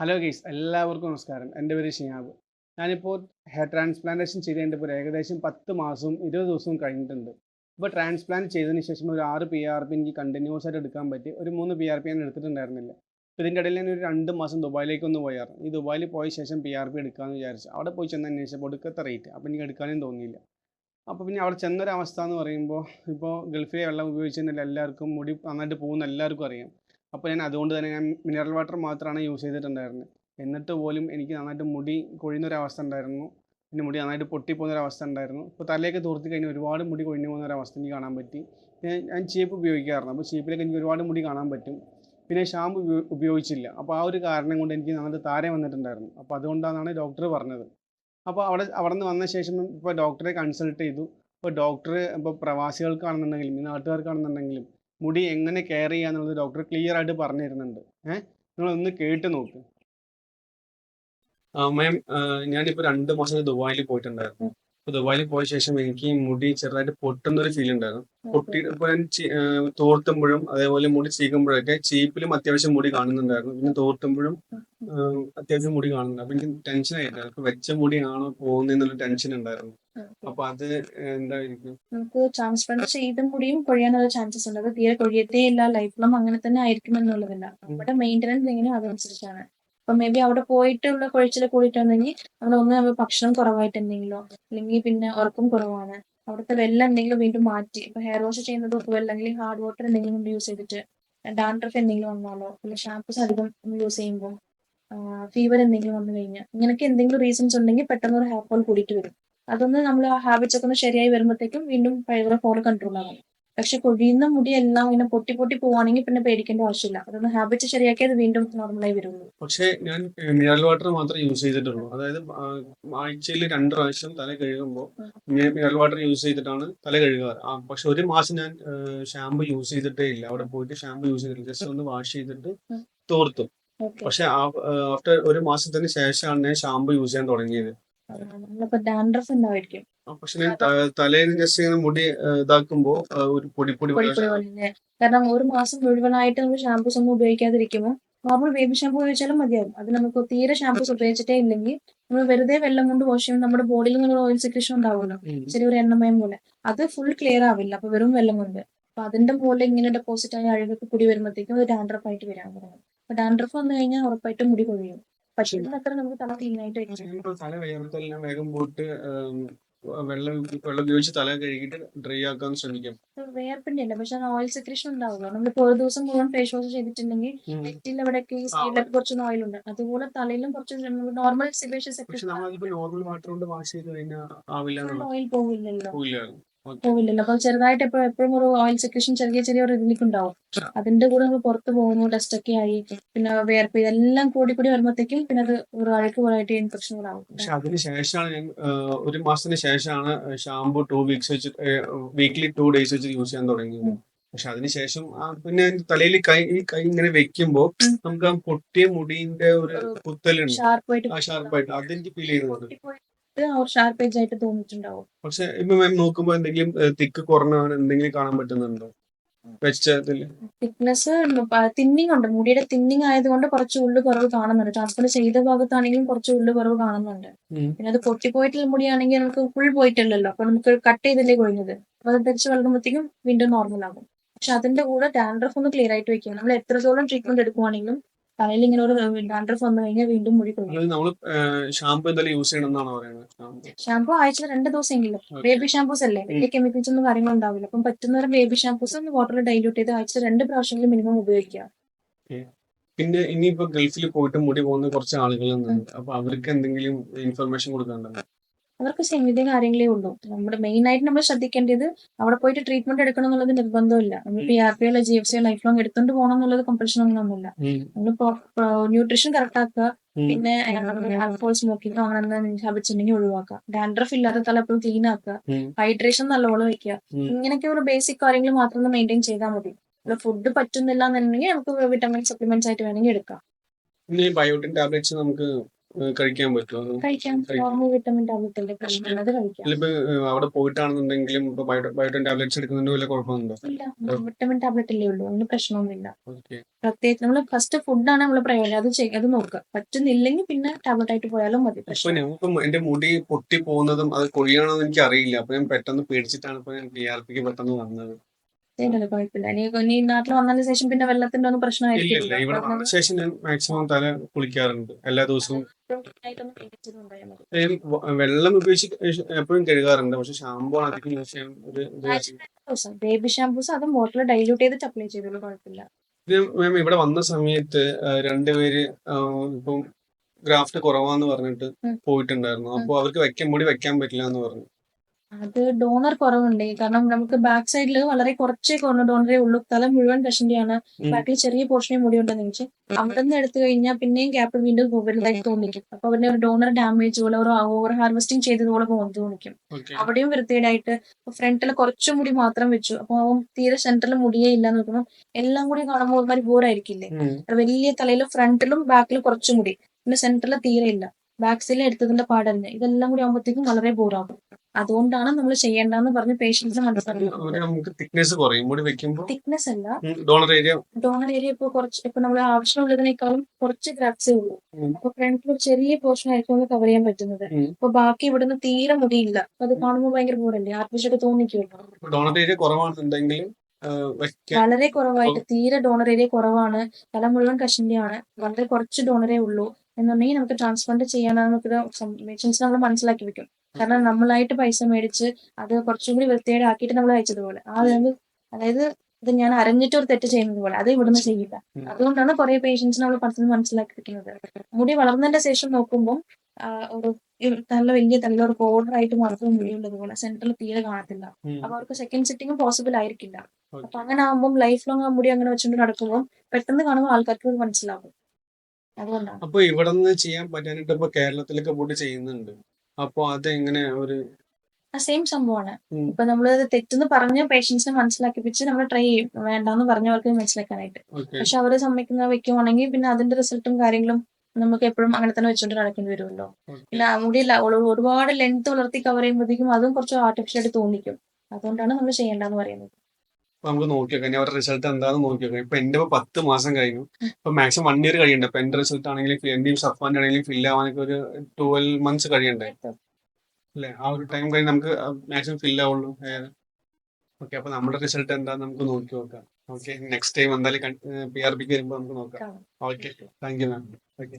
Hello guys എല്ലാവർക്കും നമസ്കാരം. എന്റെ പേര് ഷിയാബ്. ഞാനിപ്പോൾ ഹെയർ ട്രാൻസ്പ്ലാന്റേഷൻ ചെയ്തതിന്റെ ഇപ്പോൾ ഏകദേശം പത്ത് മാസവും ഇരുപത് ദിവസവും കഴിഞ്ഞിട്ടുണ്ട്. ഇപ്പോൾ ട്രാൻസ്പ്ലാന്റ് ചെയ്തതിന് ശേഷം ഒരു ആറ് പി ആർ പി എനിക്ക് കണ്ടിന്യൂസ് ആയിട്ട് എടുക്കാൻ പറ്റി. ഒരു മൂന്ന് പി ആർ പി ഞാൻ എടുത്തിട്ടുണ്ടായിരുന്നില്ല. അപ്പോൾ ഇതിന്റെ ഇടയിൽ ഞാൻ ഒരു രണ്ട് മാസം ദുബായിലേക്ക് ഒന്ന് പോയായിരുന്നു. ഈ ദുബായിൽ പോയ ശേഷം പി ആർ പി എടുക്കാമെന്ന് വിചാരിച്ചു. അവിടെ പോയി ചെന്ന് അന്വേഷിച്ചപ്പോൾ ഒടുക്കത്തെ റേറ്റ് അപ്പോൾ എനിക്ക് എടുക്കാനും തോന്നിയില്ല. അപ്പോൾ പിന്നെ അവിടെ ചെന്നൊരവസ്ഥ എന്ന് പറയുമ്പോൾ ഇപ്പോൾ ഗൾഫിലെ വെള്ളം ഉപയോഗിച്ചതിന്റെ എല്ലാവർക്കും മുടി നന്നായിട്ട് പോകുന്ന എല്ലാവർക്കും അറിയാം. അപ്പോൾ ഞാൻ അതുകൊണ്ട് തന്നെ ഞാൻ മിനറൽ വാട്ടർ മാത്രമാണ് യൂസ് ചെയ്തിട്ടുണ്ടായിരുന്നത് എന്നിട്ട് പോലും എനിക്ക് നന്നായിട്ട് മുടി കൊഴിയുന്ന ഒരു അവസ്ഥ ഉണ്ടായിരുന്നു. പിന്നെ മുടി നന്നായിട്ട് പൊട്ടിപ്പോകുന്ന ഒരു അവസ്ഥ ഉണ്ടായിരുന്നു. ഇപ്പോൾ തലയൊക്കെ തോർത്തി കഴിഞ്ഞാൽ ഒരുപാട് മുടി കൊഴിഞ്ഞു പോകുന്ന ഒരു അവസ്ഥ എനിക്ക് കാണാൻ പറ്റി. പിന്നെ ഞാൻ ചീപ്പ് ഉപയോഗിക്കാറുണ്ട്. അപ്പോൾ ചീപ്പിലൊക്കെ എനിക്ക് ഒരുപാട് മുടി കാണാൻ പറ്റും. പിന്നെ ഷാമ്പു ഉപയോഗിച്ചില്ല. അപ്പോൾ ആ ഒരു കാരണം കൊണ്ട് എനിക്ക് നന്നായിട്ട് താരം വന്നിട്ടുണ്ടായിരുന്നു. അപ്പോൾ അതുകൊണ്ടാണ് ഡോക്ടർ പറഞ്ഞത്. അപ്പോൾ അവിടെ അവിടെ നിന്ന് വന്ന ശേഷം ഇപ്പോൾ ഡോക്ടറെ കൺസൾട്ട് ചെയ്തു. ഇപ്പോൾ ഡോക്ടർ ഇപ്പോൾ പ്രവാസികൾക്കാണെന്നുണ്ടെങ്കിലും നാട്ടുകാർക്കാണെന്നുണ്ടെങ്കിലും മുടി എങ്ങനെ കെയർ ചെയ്യാന്നുള്ളത് ഡോക്ടർ ക്ലിയർ ആയിട്ട് പറഞ്ഞു തരുന്നുണ്ട് ഏഹ് നിങ്ങളൊന്ന് കേട്ട് നോക്ക്. മാം ഞാനിപ്പോ രണ്ട് മാസം ദുബായിൽ പോയിട്ടുണ്ടായിരുന്നു. അപ്പൊ ദുബായിൽ പോയ ശേഷം എനിക്ക് മുടി ചെറുതായിട്ട് പൊട്ടുന്ന ഒരു ഫീൽ ഉണ്ടായിരുന്നു. പൊട്ടി തോർത്തുമ്പോഴും അതേപോലെ മുടി ചീകുമ്പോഴൊക്കെ ചീപ്പിലും അത്യാവശ്യം മുടി കാണുന്നുണ്ടായിരുന്നു. പിന്നെ തോർത്തുമ്പോഴും അത്യാവശ്യം മുടി കാണുന്നുണ്ട്. അപ്പൊ എനിക്ക് ടെൻഷൻ അപ്പൊ വെച്ച മുടിയാണോ പോകുന്നതെന്നുള്ള ടെൻഷൻ ഉണ്ടായിരുന്നു. അപ്പൊ അത് എന്തായിരിക്കും? നമുക്ക് ട്രാൻസ്പ്ലാന്റ് ചെയ്ത മുടിയും കൊഴിയാനുള്ള ചാൻസസ് ഉണ്ട്. അത് തീരെ കൊഴിയത്തേ ഇല്ല. ലൈഫിലും ലോങ് അങ്ങനെ തന്നെ ആയിരിക്കും എന്നുള്ളതല്ല. നമ്മുടെ മെയിന്റനൻസ് എങ്ങനെയോ അതനുസരിച്ചാണ്. അപ്പൊ മേ ബി അവിടെ പോയിട്ടുള്ള കൊഴിച്ചിൽ കൂടിയിട്ടുണ്ടെങ്കിൽ നമ്മൾ ഒന്ന് നമ്മൾ ഭക്ഷണം കുറവായിട്ട് എന്തെങ്കിലും അല്ലെങ്കിൽ പിന്നെ ഉറക്കം കുറവാണ്. അവിടുത്തെ വെള്ളം എന്തെങ്കിലും വീണ്ടും മാറ്റി. ഇപ്പൊ ഹെയർ വാഷ് ചെയ്യുന്നത് ഉപ്പുവെള്ളം അല്ലെങ്കിൽ ഹാർഡ് വാട്ടർ എന്തെങ്കിലും കൊണ്ട് യൂസ് ചെയ്തിട്ട് ഡാൻഡ്രഫ് എന്തെങ്കിലും വന്നാലോ അല്ലെങ്കിൽ ഷാംപൂസ് അധികം യൂസ് ചെയ്യുമ്പോൾ ഫീവർ എന്തെങ്കിലും വന്നു കഴിഞ്ഞാൽ ഇങ്ങനെയൊക്കെ എന്തെങ്കിലും റീസൺസ് ഉണ്ടെങ്കിൽ പെട്ടെന്ന് ഒരു ഹെയർ ഫോൾ കൂടിയിട്ട് വരും. അതൊന്ന് നമ്മൾ ആ ഹാബിറ്റ്സ് ഒക്കെ ഒന്ന് ശരിയായി വരുമ്പോഴത്തേക്കും വീണ്ടും പഴയ ഫോൾ കൺട്രോൾ ആകും പക്ഷെ കൊഴിയുന്ന മുടി എല്ലാം ഇങ്ങനെ പൊട്ടി പൊട്ടി പോവാണെങ്കിൽ പിന്നെ പേടിക്കേണ്ട ആവശ്യമില്ല. അതൊന്ന് ഹാബിറ്റ് ശരിയാക്കി അത് വീണ്ടും നോർമലായി വരുള്ളൂ. പക്ഷേ ഞാൻ മിനറൽ വാട്ടർ മാത്രമേ യൂസ് ചെയ്തിട്ടുള്ളൂ. അതായത് ആഴ്ചയിൽ രണ്ട് പ്രാവശ്യം തല കഴുകുമ്പോൾ മിനറൽ വാട്ടർ യൂസ് ചെയ്തിട്ടാണ് തല കഴുകാറ്. പക്ഷെ ഒരു മാസം ഞാൻ ഷാമ്പു യൂസ് ചെയ്തിട്ടേ ഇല്ല. അവിടെ പോയിട്ട് ഷാമ്പു യൂസ് ചെയ്തിട്ടില്ല. ജസ്റ്റ് ഒന്ന് വാഷ് ചെയ്തിട്ട് തോർത്തു. പക്ഷെ ആഫ്റ്റർ ഒരു മാസത്തിന് ശേഷമാണ് ഞാൻ ഷാമ്പു യൂസ് ചെയ്യാൻ തുടങ്ങിയത്. നമ്മളിപ്പോ ഡാൻഡ്രഫ് പക്ഷെ ജസ്റ്റ് ഇങ്ങനെ മുടി ഇതാക്കുമ്പോ ഒരു പൊടി പൊടി. കാരണം ഒരു മാസം മുഴുവനായിട്ട് നമ്മൾ ഷാമ്പൂസ് ഒന്നും ഉപയോഗിക്കാതിരിക്കുമ്പോൾ നോർമൽ ബേബി ഷാമ്പൂ ഉപയോഗിച്ചാലും മതിയാകും അത് നമുക്ക് തീരെ ഷാമ്പൂസ് ഉപയോഗിച്ചിട്ടേ ഇല്ലെങ്കിൽ നമ്മൾ വെറുതെ വെള്ളം കൊണ്ട് വാഷ് ചെയ്യുമ്പോൾ നമ്മുടെ ബോഡിയിൽ നിന്നുള്ള ഓയിൽ സെക്രഷൻ ഉണ്ടാവുമല്ലോ. ചെറിയൊരു എണ്ണമയം പോലെ. അത് ഫുൾ ക്ലിയർ ആവില്ല. അപ്പൊ വെറും വെള്ളം കൊണ്ട്. അപ്പൊ അതിന്റെ മുകളിൽ ഇങ്ങനെ ഡെപ്പോസിറ്റ് ആയി അഴുകൊക്കെ കൂടി വരുമ്പോഴത്തേക്കും അത് ഡാൻഡ്രഫ് ആയിട്ട് വരാൻ തുടങ്ങും. അപ്പൊ ഡാൻഡ്രഫ് വന്നു കഴിഞ്ഞാൽ ഉറപ്പായിട്ടും മുടി കൊഴിയും. പക്ഷേ ഇതിനത്ര നമുക്ക് തല ക്ലീൻ ആയിട്ട് തല വേഗം പോയിട്ട് വെള്ളം വെള്ളം ഉപയോഗിച്ച് തല കഴുകിയിട്ട് ഡ്രൈ ആക്കാൻ ശ്രമിക്കാം. വേർപ്പിന്റെ അല്ല പക്ഷെ ഓയിൽ സെക്രീഷൻ ഉണ്ടാവുക നമ്മളിപ്പോ ഒരു ദിവസം മുഴുവൻ ഫേസ് വാഷ് ചെയ്തിട്ടുണ്ടെങ്കിൽ നെറ്റിൽ അവിടെയൊക്കെ ഈ സൈഡിലൊക്കെ കുറച്ച് ഓയിൽ ഉണ്ട്. അതുപോലെ തലയിലും കുറച്ച് നോർമൽ സിബേഷ്യസ് ഓയിൽ പോകില്ലല്ലോ. പോവില്ലല്ലോ. അപ്പൊ ചെറുതായിട്ട് എപ്പോഴും എപ്പോഴും ഒരു ഓയിൽ സെക്രഷൻ ചെറിയ ചെറിയ ഒരു ഇതിലേക്ക് ഉണ്ടാവും. അതിന്റെ കൂടെ നമ്മൾ പുറത്ത് പോകുന്നു ടെസ്റ്റ് ഒക്കെ ആയി പിന്നെ വേർപ്പ് ഇതെല്ലാം കൂടി കൂടി വരുമ്പോഴത്തേക്കും പിന്നെ അത് ഒരു അഴുക്ക് പോലായിട്ട് ഇൻഫെക്ഷനുകളാവും പക്ഷെ അതിന് ശേഷമാണ് ഞാൻ ഒരു മാസത്തിന് ശേഷമാണ് ഷാമ്പു ടു വീക്സ് വെച്ച് വീക്ക്ലി ടു ഡേയ്സ് വെച്ച് യൂസ് ചെയ്യാൻ തുടങ്ങിയത്. പക്ഷെ അതിനുശേഷം പിന്നെ തലയിൽ കൈ ഈ കൈ ഇങ്ങനെ വെക്കുമ്പോ നമുക്ക് ആ പൊട്ടിയ മുടിന്റെ ഒരു കുത്തലുണ്ട്. ഷാർപ്പായിട്ട് അതെനിക്ക് ഫീൽ ചെയ്യുന്നുണ്ട്. ആ ഒരു ഷാർപ്പ് ഏജ് ആയിട്ട് തോന്നിയിട്ടുണ്ടാവും. പക്ഷെ ഇപ്പൊ മാം നോക്കുമ്പോ എന്തെങ്കിലും തിക്ക് കുറഞ്ഞാണ് എന്തെങ്കിലും കാണാൻ പറ്റുന്നുണ്ടോ? തിക്നെസ് തിന്നിങ് ഉണ്ട്. മുടിയുടെ തിന്നിങ് ആയതുകൊണ്ട് കുറച്ച് ഉള്ളു കുറവ് കാണുന്നുണ്ട്. ട്രാൻസ്ഫർ ചെയ്ത ഭാഗത്താണെങ്കിലും കുറച്ച് ഉള്ളു കുറവ് കാണുന്നുണ്ട്. പിന്നെ അത് പൊട്ടിപ്പോയിട്ടുള്ള മുടിയാണെങ്കിൽ നമുക്ക് ഫുൾ പോയിട്ടില്ലല്ലോ അപ്പൊ നമുക്ക് കട്ട് ചെയ്തല്ലേ കൊഴിഞ്ഞത്. അപ്പൊ അത് തിരിച്ച് വളർന്നുമ്പോഴത്തേക്കും വീണ്ടും നോർമൽ ആകും. പക്ഷെ അതിന്റെ കൂടെ ഡാൻഡ്രഫ് ഒന്ന് ക്ലിയർ ആയിട്ട് വെക്കുക. നമ്മൾ എത്രത്തോളം ട്രീറ്റ്മെന്റ് എടുക്കുവാണെങ്കിലും തലയിൽ ഇങ്ങനെ ഒരു ഡാൻഡ്രഫ് വന്നു കഴിഞ്ഞാൽ വീണ്ടും മുടി കൊഴിയും. ഷാംപൂ ആഴ്ച ഷാമ്പു എന്തായാലും യൂസ് ചെയ്യണം എന്നാണ് പറയുന്നത്? ഷാമ്പു ഷാമ്പു ആഴ്ചയിൽ രണ്ട് ദിവസമെങ്കിലും. ബേബി ഷാമ്പൂസ് അല്ലേ? വലിയ കെമിക്കൽസ് ഒന്നും കാര്യങ്ങളും ഉണ്ടാവില്ല. അപ്പം പറ്റുന്നവരെ ബേബി ഷാമ്പൂസ് ഒന്ന് വാട്ടറിൽ ഡൈല്യൂട്ട് ചെയ്ത് ആഴ്ച രണ്ട് പ്രാവശ്യമെങ്കിലും മിനിമം ഉപയോഗിക്കുക. പിന്നെ ഇനിയിപ്പോ ഗൾഫിൽ പോയിട്ട് മുടി പോകുന്ന കുറച്ച് ആളുകൾ അപ്പൊ അവർക്ക് എന്തെങ്കിലും ഇൻഫർമേഷൻ കൊടുക്കാനുണ്ടോ? അവർക്ക് സെമിതി കാര്യങ്ങളേ ഉള്ളൂ. നമ്മുടെ മെയിൻ ആയിട്ട് നമ്മൾ ശ്രദ്ധിക്കേണ്ടത് അവിടെ പോയിട്ട് ട്രീറ്റ്മെന്റ് എടുക്കണം എന്നുള്ളത് നിർബന്ധമില്ല. നമ്മൾ P R P O G F C life long എടുത്തോണ്ട് പോകണം എന്നുള്ളത് കമ്പൽഷൻ ഒന്നുമില്ല. നമ്മൾ ന്യൂട്രീഷൻ കറക്റ്റ് ആക്കുക. പിന്നെ ആൽക്കോൾ സ്മോക്കിംഗ് അങ്ങനെ ഹാബിറ്റ്സ് ഉണ്ടെങ്കിൽ ഒഴിവാക്കുക. ഡാൻഡ്രഫ് ഇല്ലാത്ത തല എപ്പോഴും ക്ലീൻ ആക്കുക. ഹൈഡ്രേഷൻ നല്ലപോലെ വെക്കുക. ഇങ്ങനെയൊക്കെ ഒരു ബേസിക് കാര്യങ്ങൾ മാത്രം ഒന്ന് മെയിന്റെയിൻ ചെയ്താൽ മതി. ഫുഡ് പറ്റുന്നില്ല എന്നുണ്ടെങ്കിൽ നമുക്ക് വിറ്റമിൻ സപ്ലിമെന്റ്സ് ആയിട്ട് വേണമെങ്കിൽ എടുക്കാം. ബയോട്ടിൻ ടാബ്ലറ്റ്സ് നമുക്ക് കഴിക്കാൻ പറ്റുമോ? കഴിക്കാം. നോർമൽ വിറ്റമിൻ ടാബ്ലറ്റ് അല്ലേ കഴിക്കുന്നത് അത് കഴിക്കാം. ഇതിലിപ്പോ അവിടെ പോയിട്ടാണെന്നുണ്ടെങ്കിലും ഇപ്പൊ ബയോ ബയോട്ടിൻ ടാബ്ലറ്റ്സ് എടുക്കുന്നതിന് വല്ല കുഴപ്പമൊന്നുമില്ല ഇല്ല. വിറ്റമിൻ ടാബ്ലറ്റ് അല്ലേ ഉള്ളൂ. അതിന് പ്രശ്നമൊന്നുമില്ല. പ്രത്യേകിച്ച് നമ്മൾ ഫസ്റ്റ് ഫുഡാണ് നമ്മൾ പ്രയോജനം. അത് ചെയ്യുക അത് നോക്കുക. പറ്റുന്നില്ലെങ്കിൽ പിന്നെ ടാബ്ലറ്റ് ആയിട്ട് പോയാലും മതി. ഇപ്പൊ പ്രശ്നം ഞങ്ങൾക്ക് എന്റെ മുടി പൊട്ടി പോകുന്നതും അത് കൊഴിയണമെന്ന് എനിക്ക് അറിയില്ല അപ്പൊ ഞാൻ പെട്ടെന്ന് പേടിച്ചിട്ടാണ് ഇപ്പൊ ഞാൻ പി ആർ പിക്ക് പെട്ടെന്ന് വന്നത്. ഇല്ലല്ലോ കുഴപ്പമില്ല. ഇനി ഇനി നാട്ടിൽ വന്നതിന് ശേഷം പിന്നെ വെള്ളത്തിന്റെ ഒന്നും പ്രശ്നമായിരിക്കില്ല. ഇല്ല ഇവിടെ വന്ന ശേഷം ഞാൻ മാക്സിമം തല കുളിക്കാറുണ്ട്. എല്ലാ ദിവസവും വ- വെള്ളം ഉപയോഗിച്ച് എപ്പോഴും കഴുകാറുണ്ട്. പക്ഷെ ഷാമ്പു ആണ് അധികം യൂസ് ചെയ്യാൻ ഒരു ഇത് ബേബി ഷാംപൂസ് അതും ബോട്ടിൽ ഡൈല്യൂട്ട് ചെയ്തിട്ട് അപ്ലൈ ചെയ്തോളൂ കുഴപ്പമില്ല. ഇത് മാം ഇവിടെ വന്ന സമയത്ത് ആ, രണ്ടുപേര് ആ, ഇപ്പം ഗ്രാഫ്റ്റ് കുറവാന്ന് പറഞ്ഞിട്ട് ഉം. പോയിട്ടുണ്ടായിരുന്നു. അപ്പൊ അവർക്ക് വെക്കാൻ മുടി വെക്കാൻ പറ്റില്ല എന്ന് പറഞ്ഞു. അത് ഡോണർ കുറവുണ്ട്. കാരണം നമുക്ക് ബാക്ക് സൈഡിൽ വളരെ കുറച്ചേ കുറഞ്ഞ ഡോണറേ ഉള്ളൂ. തല മുഴുവൻ കഷണ്ടിയാണ് ഉം. ബാക്കിൽ ചെറിയ പോർഷനെ മുടി ഉണ്ടെന്ന് വെച്ച് അവിടെ നിന്ന് എടുത്തു കഴിഞ്ഞാൽ പിന്നെയും ഗ്യാപ്പ് വീണ്ടും വലുതായി തോന്നിക്കും. അപ്പൊ അവരുടെ ഒരു ഡോണർ ഡാമേജ് പോലെ ഒരു ഓവർ ഹാർവെസ്റ്റിംഗ് ചെയ്തതുപോലെ തോന്നിക്കും. അവിടെയും വൃത്തിയായിട്ട് ഫ്രണ്ടിൽ കുറച്ചു മുടി മാത്രം വെച്ചു. അപ്പൊ അവൻ തീരെ സെന്ററിൽ മുടിയേ ഇല്ല നോക്കുമ്പോൾ എല്ലാം കൂടി കാണുമ്പോൾ ഒരുമാതിരി ബോറായിരിക്കില്ലേ വലിയ തലയിൽ ഫ്രണ്ടിലും ബാക്കിലും കുറച്ചു മുടി. പിന്നെ സെന്ററിൽ തീരെ ഇല്ല. ബാക്ക് സൈഡിൽ എടുത്തതിന്റെ പാടറിഞ്ഞ് ഇതെല്ലാം കൂടി ആകുമ്പോഴത്തേക്കും വളരെ ബോറാകും അതുകൊണ്ടാണ് നമ്മൾ ചെയ്യേണ്ടെന്ന് പറഞ്ഞ് പേഷ്യൻസ് മനസ്സിലാക്കുന്നത് അവർ നമുക്ക് തിക്നെസ് കുറയും. മുടി വെക്കുമ്പോൾ തിക്നെസ് അല്ല. ഡോണർ ഏരിയ ഡോണർ ഏരിയ ഇപ്പൊ കുറച്ച് ഇപ്പൊ നമ്മൾ ആവശ്യമുള്ളതിനേക്കാളും കുറച്ച് ഗ്രാഫ്സേ ഉള്ളൂ. അപ്പൊ ഫ്രണ്ടിൽ ഒരു ചെറിയ പോർഷൻ ആയിരിക്കും ഒന്ന് കവർ ചെയ്യാൻ പറ്റുന്നത്. അപ്പൊ ബാക്കി ഇവിടുന്ന് തീരെ മുടിയില്ല. അപ്പൊ അത് കാണുമ്പോൾ ഭയങ്കര ബോറല്ലേ? ആർട്ടിഫിഷ്യൽ തോന്നിക്കുമല്ലോ ഡോണർ ഏരിയ കുറവാണെന്നുണ്ടെങ്കിൽ ആ, വെക്കാൻ വളരെ കുറവായിട്ട് തീരെ ഡോണർ ഏരിയ കുറവാണ്. തല മുഴുവൻ കഷിന്റെയാണ് വളരെ കുറച്ച് ഡോണറേ ഉള്ളൂ. എന്നുണ്ടെങ്കിൽ നമുക്ക് ട്രാൻസ്പ്ലാന്റ് ചെയ്യാനാണ് നമുക്ക് മെഷീൻസ് നമ്മൾ മനസ്സിലാക്കി വെക്കും. കാരണം നമ്മളായിട്ട് പൈസ മേടിച്ച് അത് കുറച്ചും കൂടി വൃത്തിയായിട്ട് ആക്കിയിട്ട് നമ്മൾ അയച്ചതുപോലെ ആ ഒരു അതായത് ഇത് ഞാൻ അറിഞ്ഞിട്ട് ഒരു തെറ്റ് ചെയ്യുന്നത് പോലെ. അത് ഇവിടുന്ന് ചെയ്യില്ല. അതുകൊണ്ടാണ് കുറെ പേഷ്യൻസ് നമ്മൾ മനസ്സിലാക്കി വെക്കുന്നത് മുടി വളർന്നതിന്റെ ശേഷം നോക്കുമ്പോൾ ഒരു നല്ല വലിയ നല്ല ഒരു ബോർഡർ ആയിട്ട് മാത്രം മുടിയുള്ളത് പോലെ. സെന്ററിൽ തീരെ കാണത്തില്ല. അപ്പൊ അവർക്ക് സെക്കൻഡ് സിറ്റിംഗ് പോസിബിൾ ആയിരിക്കില്ല. അപ്പൊ അങ്ങനെ ആകുമ്പോൾ ലൈഫ് ലോങ് ആ മുടി അങ്ങനെ വെച്ചുകൊണ്ട് നടക്കുമ്പോൾ പെട്ടെന്ന് കാണുമ്പോൾ ആൾക്കാർക്ക് മനസ്സിലാവും. അതുകൊണ്ടാണ്. അപ്പൊ ഇവിടെ നിന്ന് ചെയ്യാൻ പറ്റാനായിട്ട് ഇപ്പൊ കേരളത്തിലൊക്കെ പോയിട്ട് ചെയ്യുന്നുണ്ട്. അപ്പൊ അത് എങ്ങനെ ഒരു സെയിം സംഭവമാണ്. ഇപ്പൊ നമ്മൾ തെറ്റെന്ന് പറഞ്ഞ് പേഷ്യൻസിനെ മനസ്സിലാക്കിപ്പിച്ച് നമ്മൾ ട്രൈ ചെയ്യും. വേണ്ടെന്ന് പറഞ്ഞവർക്ക് മനസ്സിലാക്കാനായിട്ട്. പക്ഷെ അവർ സമ്മതിക്കുന്ന വെക്കുവാണെങ്കിൽ പിന്നെ അതിന്റെ റിസൾട്ടും കാര്യങ്ങളും നമുക്ക് എപ്പോഴും അങ്ങനെ തന്നെ വെച്ചോണ്ട് നടക്കേണ്ടി വരുമല്ലോ പിന്നെ ആ മുടി ഒരുപാട് ലെങ്ത് വളർത്തി കവർ ചെയ്യുമ്പോഴത്തേക്കും അതും കുറച്ച് ആർട്ടിഫിഷ്യൽ ആയിട്ട് തോന്നിക്കും. അതുകൊണ്ടാണ് നമ്മൾ ചെയ്യേണ്ടെന്ന് പറയുന്നത്. നമുക്ക് നോക്കി നോക്കാം അവരുടെ റിസൾട്ട് എന്താണെന്ന് നോക്കി നോക്കാം ഇപ്പൊ എന്റെ ഇപ്പൊ പത്ത് മാസം കഴിഞ്ഞു. ഇപ്പൊ മാക്സിമം വൺ ഇയർ കഴിയണ്ട? ഇപ്പൊ എന്റെ റിസൾട്ട് ആണെങ്കിലും എന്റെയും സഫാന്റെ ആണെങ്കിലും ഫില്ല് ആവാനൊക്കെ ഒരു ട്വൽവ് മന്ത്സ് കഴിയണ്ടേ? അല്ലെ? ആ ഒരു ടൈം കഴിഞ്ഞ് നമുക്ക് മാക്സിമം ഫില്ല് ആവുള്ളൂ. ഓക്കെ അപ്പൊ നമ്മുടെ റിസൾട്ട് എന്താന്ന് നമുക്ക് നോക്കി നോക്കാം. ഓക്കെ നെക്സ്റ്റ് ടൈം എന്തായാലും പി ആർ പിക്ക് വരുമ്പോൾ നമുക്ക് നോക്കാം. Okay thank you ma'am okay